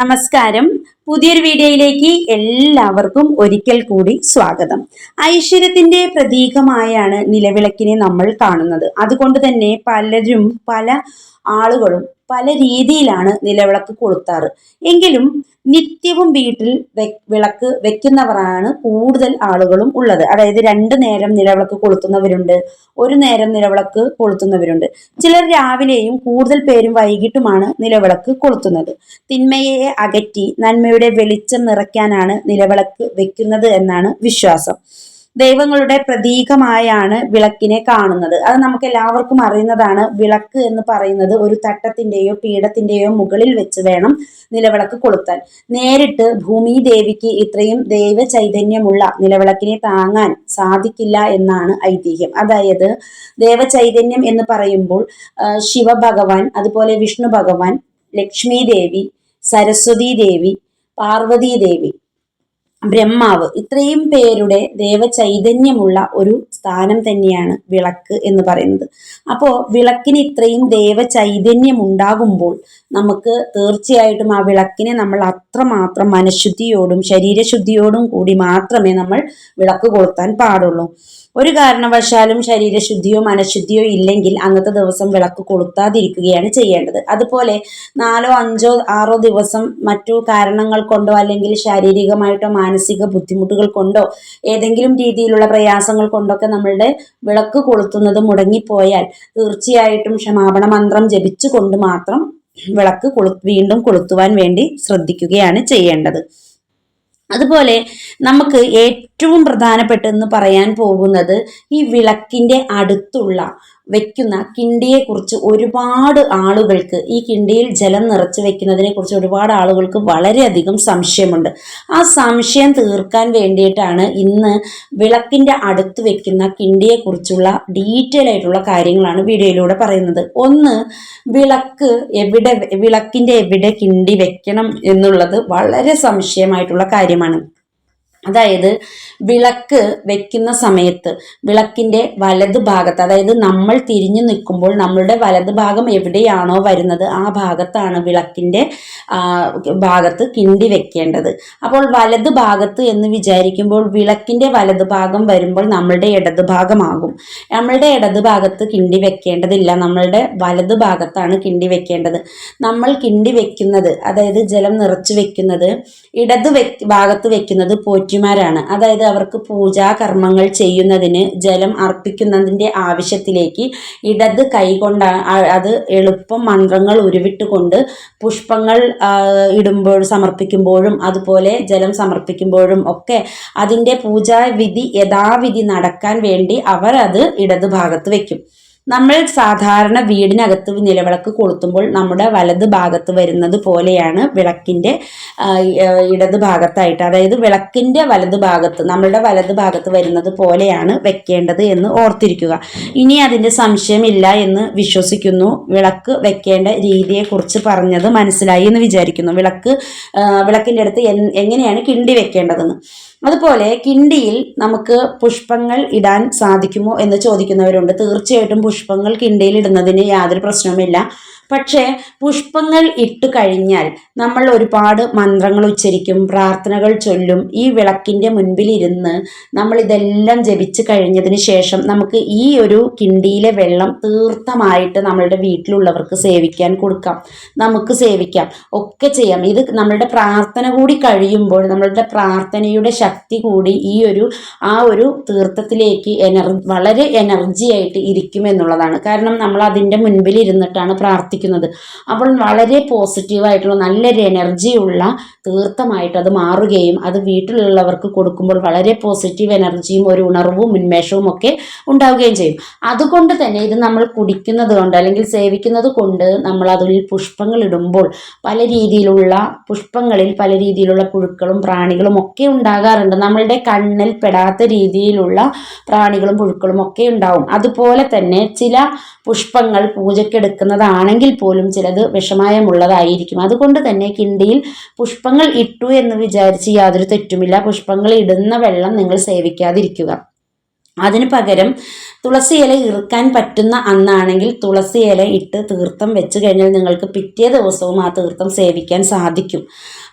നമസ്കാരം. പുതിയൊരു വീഡിയോയിലേക്ക് എല്ലാവർക്കും ഒരിക്കൽ കൂടി സ്വാഗതം. ഐശ്വര്യത്തിന്റെ പ്രതീകമായാണ് നിലവിളക്കിനെ നമ്മൾ കാണുന്നത്. അതുകൊണ്ട് തന്നെ പലരും പല ആളുകളും പല രീതിയിലാണ് നിലവിളക്ക് കൊളുത്താറ്. എങ്കിലും നിത്യവും വീട്ടിൽ വിളക്ക് വെക്കുന്നവരാണ് കൂടുതൽ ആളുകളും ഉള്ളത്. അതായത് രണ്ട് നേരം നിലവിളക്ക് കൊളുത്തുന്നവരുണ്ട് ഒരു നേരം നിലവിളക്ക് കൊളുത്തുന്നവരുണ്ട്. ചിലർ രാവിലെയും കൂടുതൽ പേരും വൈകിട്ടുമാണ് നിലവിളക്ക് കൊളുത്തുന്നത്. തിന്മയെ അകറ്റി നന്മയുടെ വെളിച്ചം നിറയ്ക്കാനാണ് നിലവിളക്ക് വെക്കുന്നത് എന്നാണ് വിശ്വാസം. ദൈവങ്ങളുടെ പ്രതീകമായാണ് വിളക്കിനെ കാണുന്നത്. അത് നമുക്ക് എല്ലാവർക്കും അറിയുന്നതാണ്. വിളക്ക് എന്ന് പറയുന്നത് ഒരു തട്ടത്തിന്റെയോ പീഠത്തിന്റെയോ മുകളിൽ വെച്ച് വേണം നിലവിളക്ക് കൊളുത്താൻ. നേരിട്ട് ഭൂമി ദേവിക്ക് ഇത്രയും ദൈവ ചൈതന്യമുള്ള നിലവിളക്കിനെ താങ്ങാൻ സാധിക്കില്ല എന്നാണ് ഐതിഹ്യം. അതായത് ദേവ ചൈതന്യം എന്ന് പറയുമ്പോൾ ശിവഭഗവാൻ അതുപോലെ വിഷ്ണു ഭഗവാൻ ലക്ഷ്മി ദേവി സരസ്വതി ദേവി പാർവതി ദേവി ബ്രഹ്മാവ്. ഇത്രയും പേരുടെ ദേവചൈതന്യമുള്ള ഒരു സ്ഥാനം തന്നെയാണ് വിളക്ക് എന്ന് പറയുന്നത്. അപ്പോൾ വിളക്കിന് ഇത്രയും ദേവചൈതന്യം ഉണ്ടാകുമ്പോൾ നമുക്ക് തീർച്ചയായിട്ടും ആ വിളക്കിനെ നമ്മൾ അത്രമാത്രം മനഃശുദ്ധിയോടും ശരീരശുദ്ധിയോടും കൂടി മാത്രമേ നമ്മൾ വിളക്ക് കൊളുത്താൻ പാടുള്ളൂ. ഒരു കാരണവശാലും ശരീരശുദ്ധിയോ മനഃശുദ്ധിയോ ഇല്ലെങ്കിൽ അന്നത്തെ ദിവസം വിളക്ക് കൊളുത്താതിരിക്കുകയാണ് ചെയ്യേണ്ടത്. അതുപോലെ നാലോ അഞ്ചോ ആറോ ദിവസം മറ്റു കാരണങ്ങൾ കൊണ്ടോ അല്ലെങ്കിൽ ശാരീരികമായിട്ടോ മാനസിക ബുദ്ധിമുട്ടുകൾ കൊണ്ടോ ഏതെങ്കിലും രീതിയിലുള്ള പ്രയാസങ്ങൾ കൊണ്ടൊക്കെ നമ്മളുടെ വിളക്ക് കൊളുത്തുന്നത് മുടങ്ങിപ്പോയാൽ തീർച്ചയായിട്ടും ക്ഷമാപണ മന്ത്രം ജപിച്ചുകൊണ്ട് മാത്രം വിളക്ക് കൊളു വീണ്ടും കൊളുത്തുവാൻ വേണ്ടി ശ്രദ്ധിക്കുകയാണ് ചെയ്യേണ്ടത്. അതുപോലെ നമുക്ക് ഏറ്റവും പ്രധാനപ്പെട്ടെന്ന് പറയാൻ പോകുന്നത് ഈ വിളക്കിന്റെ അടുത്തുള്ള വെക്കുന്ന കിണ്ടിയെക്കുറിച്ച് ഒരുപാട് ആളുകൾക്ക് ഈ കിണ്ടിയിൽ ജലം നിറച്ച് വെക്കുന്നതിനെ കുറിച്ച് ഒരുപാട് ആളുകൾക്ക് വളരെയധികം സംശയമുണ്ട്. ആ സംശയം തീർക്കാൻ വേണ്ടിയിട്ടാണ് ഇന്ന് വിളക്കിന്റെ അടുത്ത് വെക്കുന്ന കിണ്ടിയെക്കുറിച്ചുള്ള ഡീറ്റെയിൽ ആയിട്ടുള്ള കാര്യങ്ങളാണ് വീഡിയോയിലൂടെ പറയുന്നത്. ഒന്ന് വിളക്ക് എവിടെ വിളക്കിന്റെ എവിടെ കിണ്ടി വെക്കണം എന്നുള്ളത് വളരെ സംശയമായിട്ടുള്ള കാര്യമാണ്. അതായത് വിളക്ക് വെക്കുന്ന സമയത്ത് വിളക്കിന്റെ വലത് ഭാഗത്ത് അതായത് നമ്മൾ തിരിഞ്ഞു നിൽക്കുമ്പോൾ നമ്മളുടെ വലത് ഭാഗം എവിടെയാണോ വരുന്നത് ആ ഭാഗത്താണ് വിളക്കിന്റെ ഭാഗത്ത് കിണ്ടി വെക്കേണ്ടത്. അപ്പോൾ വലത് ഭാഗത്ത് എന്ന് വിചാരിക്കുമ്പോൾ വിളക്കിന്റെ വലത് ഭാഗം വരുമ്പോൾ നമ്മളുടെ ഇടത് ഭാഗമാകും. നമ്മളുടെ ഇടത് ഭാഗത്ത് കിണ്ടി വെക്കേണ്ടതില്ല നമ്മളുടെ വലത് ഭാഗത്താണ് കിണ്ടി വെക്കേണ്ടത്. നമ്മൾ കിണ്ടി വെക്കുന്നത് അതായത് ജലം നിറച്ചു വെക്കുന്നത് ഇടത് ഭാഗത്ത് വെക്കുന്നത് പോറ്റിമാരാണ് അതായത് അവർക്ക് പൂജാ കർമ്മങ്ങൾ ചെയ്യുന്നതിന് ജലം അർപ്പിക്കുന്നതിന്റെ ആവശ്യത്തിലേക്ക് ഇടത് കൈകൊണ്ട് അത് എളുപ്പം മന്ത്രങ്ങൾ ഉരുവിട്ടുകൊണ്ട് പുഷ്പങ്ങൾ ഇടുമ്പോൾ സമർപ്പിക്കുമ്പോഴും അതുപോലെ ജലം സമർപ്പിക്കുമ്പോഴും ഒക്കെ അതിന്റെ പൂജാവിധി യഥാവിധി നടക്കാൻ വേണ്ടി അവർ അത് ഇടതുഭാഗത്ത് വെക്കും. നമ്മൾ സാധാരണ വീടിനകത്ത് നിലവിളക്ക് കൊളുത്തുമ്പോൾ നമ്മുടെ വലത് ഭാഗത്ത് വരുന്നത് പോലെയാണ് വിളക്കിന്റെ ഇടത് ഭാഗത്തായിട്ട്. അതായത് വിളക്കിന്റെ വലത് ഭാഗത്ത് നമ്മളുടെ വലത് ഭാഗത്ത് വരുന്നത് പോലെയാണ് വെക്കേണ്ടത് എന്ന് ഓർത്തിരിക്കുക. ഇനി അതിന്റെ സംശയമില്ല എന്ന് വിശ്വസിക്കുന്നു. വിളക്ക് വെക്കേണ്ട രീതിയെക്കുറിച്ച് പറഞ്ഞത് മനസ്സിലായി എന്ന് വിചാരിക്കുന്നു. വിളക്ക് വിളക്കിന്റെ അടുത്ത് എങ്ങനെയാണ് കിണ്ടി വെക്കേണ്ടതെന്ന്. അതുപോലെ കിണ്ടിയിൽ നമുക്ക് പുഷ്പങ്ങൾ ഇടാൻ സാധിക്കുമോ എന്ന് ചോദിക്കുന്നവരുണ്ട്. തീർച്ചയായിട്ടും പുഷ്പങ്ങൾ കിണ്ടിയിൽ ഇടുന്നതിന് യാതൊരു പ്രശ്നവുമില്ല. പക്ഷേ പുഷ്പങ്ങൾ ഇട്ട് കഴിഞ്ഞാൽ നമ്മൾ ഒരുപാട് മന്ത്രങ്ങൾ ഉച്ചരിക്കും പ്രാർത്ഥനകൾ ചൊല്ലും. ഈ വിളക്കിന്റെ മുൻപിലിരുന്ന് നമ്മൾ ഇതെല്ലാം ജപിച്ച് കഴിഞ്ഞതിന് ശേഷം നമുക്ക് ഈ ഒരു കിണ്ടിയിലെ വെള്ളം തീർത്ഥമായിട്ട് നമ്മളുടെ വീട്ടിലുള്ളവർക്ക് സേവിക്കാൻ കൊടുക്കാം. നമുക്ക് സേവിക്കാം. ഒക്കെ ചെയ്യാം. ഇത് നമ്മളുടെ പ്രാർത്ഥന കൂടി കഴിയുമ്പോൾ നമ്മളുടെ പ്രാർത്ഥനയുടെ ശക്തി കൂടി ഈ ഒരു ആ ഒരു തീർത്ഥത്തിലേക്ക് എനർ വളരെ എനർജി ആയിട്ട് ഇരിക്കുമെന്നുള്ളതാണ് കാരണം നമ്മൾ അതിന്റെ മുൻപിൽ ഇരുന്നിട്ടാണ് പ്രാർത്ഥിക്കുന്നത്. അപ്പോൾ വളരെ പോസിറ്റീവായിട്ടുള്ള നല്ലൊരു എനർജിയുള്ള തീർത്ഥമായിട്ട് അത് മാറുകയും അത് വീട്ടിലുള്ളവർക്ക് കൊടുക്കുമ്പോൾ വളരെ പോസിറ്റീവ് എനർജിയും ഒരു ഉണർവും ഉന്മേഷവും ഒക്കെ ഉണ്ടാവുകയും ചെയ്യും. അതുകൊണ്ട് തന്നെ ഇത് നമ്മൾ കുടിക്കുന്നത് കൊണ്ട് അല്ലെങ്കിൽ സേവിക്കുന്നത് കൊണ്ട് നമ്മൾ അതിൽ പുഷ്പങ്ങൾ ഇടുമ്പോൾ പല രീതിയിലുള്ള പുഷ്പങ്ങളിൽ പല രീതിയിലുള്ള പുഴുക്കളും പ്രാണികളും ഒക്കെ ഉണ്ടാകാറുണ്ട്. നമ്മളുടെ കണ്ണിൽ പെടാത്ത രീതിയിലുള്ള പ്രാണികളും പുഴുക്കളും ഒക്കെ ഉണ്ടാവും. അതുപോലെ തന്നെ ചില പുഷ്പങ്ങൾ പൂജയ്ക്കെടുക്കുന്നതാണെങ്കിൽ പോലും ചിലത് വിഷമയമുള്ളതായിരിക്കും. അതുകൊണ്ട് തന്നെ കിണ്ടിയിൽ പുഷ്പങ്ങൾ ഇട്ടു എന്ന് വിചാരിച്ച് യാതൊരു തെറ്റുമില്ല. പുഷ്പങ്ങൾ ഇടുന്ന വെള്ളം നിങ്ങൾ സേവിക്കാതിരിക്കുക. അതിന് പകരം തുളസി ഇല ഇറുക്കാൻ പറ്റുന്ന അന്നാണെങ്കിൽ തുളസി ഇല ഇട്ട് തീർത്ഥം വെച്ച് കഴിഞ്ഞാൽ നിങ്ങൾക്ക് പിറ്റേ ദിവസവും ആ തീർത്ഥം സേവിക്കാൻ സാധിക്കും.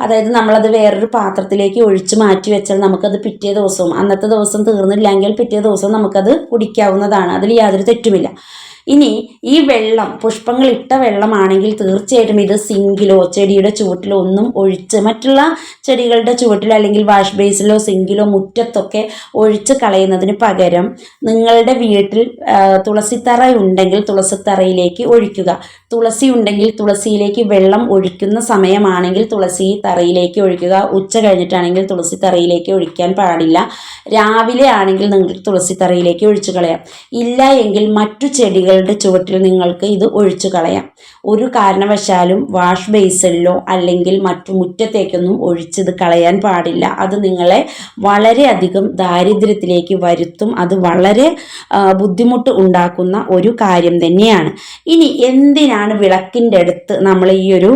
അതായത് നമ്മളത് വേറൊരു പാത്രത്തിലേക്ക് ഒഴിച്ച് മാറ്റി വെച്ചാൽ നമുക്കത് പിറ്റേ ദിവസവും അന്നത്തെ ദിവസം തീർന്നില്ലെങ്കിൽ പിറ്റേ ദിവസം നമുക്കത് കുടിക്കാവുന്നതാണ്. അതിൽ യാതൊരു തെറ്റുമില്ല. ഇനി ഈ വെള്ളം പുഷ്പങ്ങൾ ഇട്ട വെള്ളമാണെങ്കിൽ തീർച്ചയായിട്ടും ഇത് സിങ്കിലോ ചെടിയുടെ ചുവട്ടിലോ ഒന്നും ഒഴിച്ച് മറ്റുള്ള ചെടികളുടെ ചുവട്ടിലോ അല്ലെങ്കിൽ വാഷ് ബേസിലോ സിങ്കിലോ മുറ്റത്തൊക്കെ ഒഴിച്ച് കളയുന്നതിന് പകരം നിങ്ങളുടെ വീട്ടിൽ തുളസിത്തറ ഉണ്ടെങ്കിൽ തുളസിത്തറയിലേക്ക് ഒഴിക്കുക. തുളസി ഉണ്ടെങ്കിൽ തുളസിയിലേക്ക് വെള്ളം ഒഴിക്കുന്ന സമയമാണെങ്കിൽ തുളസി തറയിലേക്ക് ഒഴിക്കുക. ഉച്ച കഴിഞ്ഞിട്ടാണെങ്കിൽ തുളസി തറയിലേക്ക് ഒഴിക്കാൻ പാടില്ല. രാവിലെ ആണെങ്കിൽ നിങ്ങൾക്ക് തുളസി തറയിലേക്ക് ഒഴിച്ചു കളയാം. ഇല്ല എങ്കിൽ മറ്റു ചെടികളുടെ ചുവട്ടിൽ നിങ്ങൾക്ക് ഇത് ഒഴിച്ചു കളയാം. ഒരു കാരണവശാലും വാഷ് ബേസിലോ അല്ലെങ്കിൽ മറ്റു മുറ്റത്തേക്കൊന്നും ഒഴിച്ചത് കളയാൻ പാടില്ല. അത് നിങ്ങളെ വളരെയധികം ദാരിദ്ര്യത്തിലേക്ക് വരുത്തും. അത് വളരെ ബുദ്ധിമുട്ട് ഉണ്ടാക്കുന്ന ഒരു കാര്യം തന്നെയാണ്. ഇനി എന്തിനാണ് വിളക്കിന്റെ അടുത്ത് നമ്മൾ ഈ ഒരു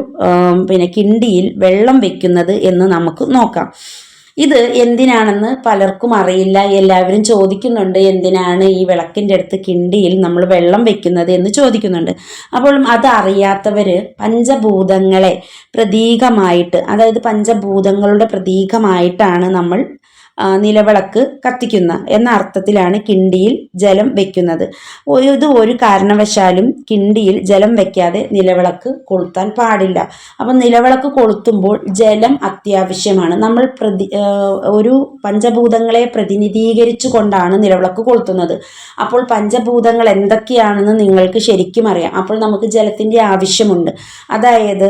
പിന്നെ കിണ്ടിയിൽ വെള്ളം വെക്കുന്നത് എന്ന് നമുക്ക് നോക്കാം. ഇത് എന്തിനാണെന്ന് പലർക്കും അറിയില്ല. എല്ലാവരും ചോദിക്കുന്നുണ്ട് എന്തിനാണ് ഈ വിളക്കിന്റെ അടുത്ത് കിണ്ടിയിൽ നമ്മൾ വെള്ളം വെക്കുന്നത് എന്ന് ചോദിക്കുന്നുണ്ട്. അപ്പോൾ അത് അറിയാത്തവർ പഞ്ചഭൂതങ്ങളെ പ്രതീകമായിട്ട് അതായത് പഞ്ചഭൂതങ്ങളുടെ പ്രതീകമായിട്ടാണ് നമ്മൾ നിലവിളക്ക് കത്തിക്കുന്ന എന്ന അർത്ഥത്തിലാണ് കിണ്ടിയിൽ ജലം വെക്കുന്നത്. ഇത് ഒരു കാരണവശാലും കിണ്ടിയിൽ ജലം വെക്കാതെ നിലവിളക്ക് കൊളുത്താൻ പാടില്ല. അപ്പം നിലവിളക്ക് കൊളുത്തുമ്പോൾ ജലം അത്യാവശ്യമാണ്. നമ്മൾ പ്രതി ഒരു പഞ്ചഭൂതങ്ങളെ പ്രതിനിധീകരിച്ചു കൊണ്ടാണ് നിലവിളക്ക് കൊളുത്തുന്നത്. അപ്പോൾ പഞ്ചഭൂതങ്ങൾ എന്തൊക്കെയാണെന്ന് നിങ്ങൾക്ക് ശരിക്കും അറിയാം. അപ്പോൾ നമുക്ക് ജലത്തിന്റെ ആവശ്യമുണ്ട്. അതായത്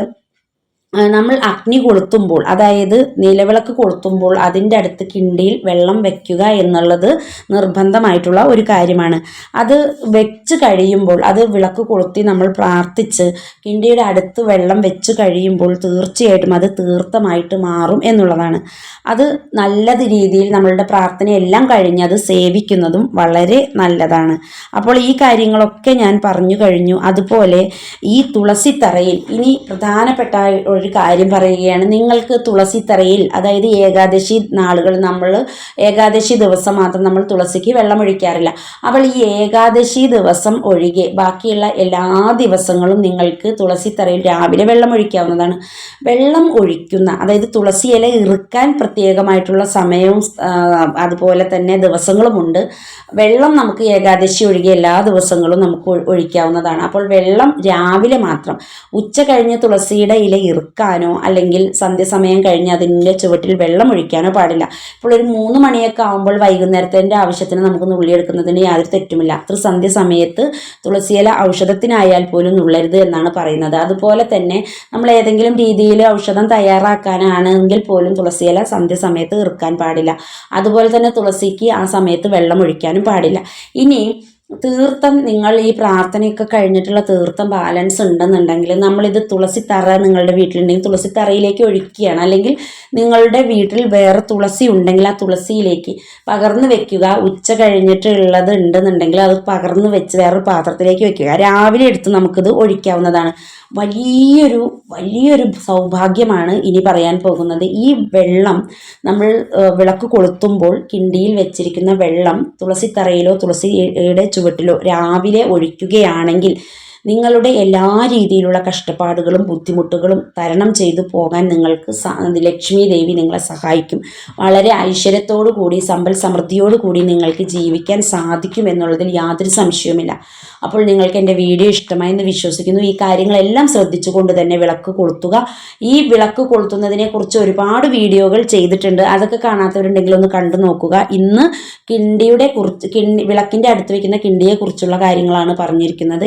നമ്മൾ അഗ്നി കൊളുത്തുമ്പോൾ അതായത് നിലവിളക്ക് കൊളുത്തുമ്പോൾ അതിന്റെ അടുത്ത് കിണ്ടിയിൽ വെള്ളം വെക്കുക എന്നുള്ളത് നിർബന്ധമായിട്ടുള്ള ഒരു കാര്യമാണ്. അത് വെച്ച് കഴിയുമ്പോൾ അത് വിളക്ക് കൊളുത്തി നമ്മൾ പ്രാർത്ഥിച്ച് കിണ്ടിയുടെ അടുത്ത് വെള്ളം വെച്ച് കഴിയുമ്പോൾ തീർച്ചയായിട്ടും അത് തീർത്ഥമായിട്ട് മാറും എന്നുള്ളതാണ്. അത് നല്ല രീതിയിൽ നമ്മളുടെ പ്രാർത്ഥനയെല്ലാം കഴിഞ്ഞ് അത് സേവിക്കുന്നതും വളരെ നല്ലതാണ്. അപ്പോൾ ഈ കാര്യങ്ങളൊക്കെ ഞാൻ പറഞ്ഞു കഴിഞ്ഞു. അതുപോലെ ഈ തുളസിത്തറയിൽ ഇനി പ്രധാനപ്പെട്ട ഒരു കാര്യം പറയുകയാണ്. നിങ്ങൾക്ക് തുളസി തറയിൽ അതായത് ഏകാദശി നാളുകൾ നമ്മൾ ഏകാദശി ദിവസം മാത്രം നമ്മൾ തുളസിക്ക് വെള്ളമൊഴിക്കാറില്ല. അപ്പോൾ ഈ ഏകാദശി ദിവസം ഒഴികെ ബാക്കിയുള്ള എല്ലാ ദിവസങ്ങളും നിങ്ങൾക്ക് തുളസി തറയിൽ രാവിലെ വെള്ളം ഒഴിക്കാവുന്നതാണ് വെള്ളം ഒഴിക്കുന്ന അതായത് തുളസി ഇല ഇറുക്കാൻ പ്രത്യേകമായിട്ടുള്ള സമയവും അതുപോലെ തന്നെ ദിവസങ്ങളുമുണ്ട് വെള്ളം നമുക്ക് ഏകാദശി ഒഴികെ എല്ലാ ദിവസങ്ങളും നമുക്ക് ഒഴിക്കാവുന്നതാണ്. അപ്പോൾ വെള്ളം രാവിലെ മാത്രം. ഉച്ച കഴിഞ്ഞ് തുളസിയുടെ ഇല ഇറുക്കാനോ അല്ലെങ്കിൽ സന്ധ്യസമയം കഴിഞ്ഞ് അതിന്റെ ചുവട്ടിൽ വെള്ളം ഒഴിക്കാനോ പാടില്ല. ഇപ്പോൾ ഒരു മൂന്ന് മണിയൊക്കെ ആകുമ്പോൾ വൈകുന്നേരത്തിന്റെ ആവശ്യത്തിന് നമുക്ക് നുള്ളിയെടുക്കുന്നതിന് യാതൊരു തെറ്റുമില്ല. അത്ര സന്ധ്യ സമയത്ത് തുളസിയില ഔഷധത്തിനായാൽ പോലും നുള്ളരുത് എന്നാണ് പറയുന്നത്. അതുപോലെ തന്നെ നമ്മൾ ഏതെങ്കിലും രീതിയിൽ ഔഷധം തയ്യാറാക്കാനാണെങ്കിൽ പോലും തുളസിയില സന്ധ്യ സമയത്ത് ഇറുക്കാൻ പാടില്ല. അതുപോലെ തന്നെ തുളസിക്ക് ആ സമയത്ത് വെള്ളം ഒഴിക്കാനും പാടില്ല. ഇനി തീർത്ഥം നിങ്ങൾ ഈ പ്രാർത്ഥനയൊക്കെ കഴിഞ്ഞിട്ടുള്ള തീർത്ഥം ബാലൻസ് ഉണ്ടെന്നുണ്ടെങ്കിൽ നമ്മളിത് തറ നിങ്ങളുടെ വീട്ടിലുണ്ടെങ്കിൽ തുളസി തറയിലേക്ക് ഒഴിക്കുകയാണ്. അല്ലെങ്കിൽ നിങ്ങളുടെ വീട്ടിൽ വേറെ തുളസി ഉണ്ടെങ്കിൽ ആ തുളസിയിലേക്ക് പകർന്ന് വെക്കുക. ഉച്ച കഴിഞ്ഞിട്ടുള്ളത് ഉണ്ടെന്നുണ്ടെങ്കിൽ അത് പകർന്ന് വെച്ച് വേറൊരു പാത്രത്തിലേക്ക് വെക്കുക. രാവിലെ എടുത്ത് നമുക്കിത് ഒഴിക്കാവുന്നതാണ്. വലിയൊരു വലിയൊരു സൗഭാഗ്യമാണ് ഇനി പറയാൻ പോകുന്നത്. ഈ വെള്ളം നമ്മൾ വിളക്ക് കൊളുത്തുമ്പോൾ കിണ്ടിയിൽ വെച്ചിരിക്കുന്ന വെള്ളം തുളസി തുളസിത്തറയിലോ തുളസിയുടെ ചുവട്ടിലോ രാവിലെ ഒഴിക്കുകയാണെങ്കിൽ നിങ്ങളുടെ എല്ലാ രീതിയിലുള്ള കഷ്ടപ്പാടുകളും ബുദ്ധിമുട്ടുകളും തരണം ചെയ്തു പോകാൻ നിങ്ങൾക്ക് ലക്ഷ്മി ദേവി നിങ്ങളെ സഹായിക്കും. വളരെ ഐശ്വര്യത്തോടു കൂടി സമ്പൽ സമൃദ്ധിയോടുകൂടി നിങ്ങൾക്ക് ജീവിക്കാൻ സാധിക്കും എന്നുള്ളതിൽ യാതൊരു സംശയവുമില്ല. അപ്പോൾ നിങ്ങൾക്ക് എന്റെ വീഡിയോ ഇഷ്ടമായി എന്ന് വിശ്വസിക്കുന്നു. ഈ കാര്യങ്ങളെല്ലാം ശ്രദ്ധിച്ചുകൊണ്ട് തന്നെ വിളക്ക് കൊളുത്തുക. ഈ വിളക്ക് കൊളുത്തുന്നതിനെക്കുറിച്ച് ഒരുപാട് വീഡിയോകൾ ചെയ്തിട്ടുണ്ട്. അതൊക്കെ കാണാത്തവരുണ്ടെങ്കിൽ ഒന്ന് കണ്ടു നോക്കുക. ഇന്ന് കിണ്ടിയുടെ കുറിച്ച് കിണ്ടി വിളക്കിന്റെ അടുത്ത് വയ്ക്കുന്ന കിണ്ടിയെ കുറിച്ചുള്ള കാര്യങ്ങളാണ് പറഞ്ഞിരിക്കുന്നത്.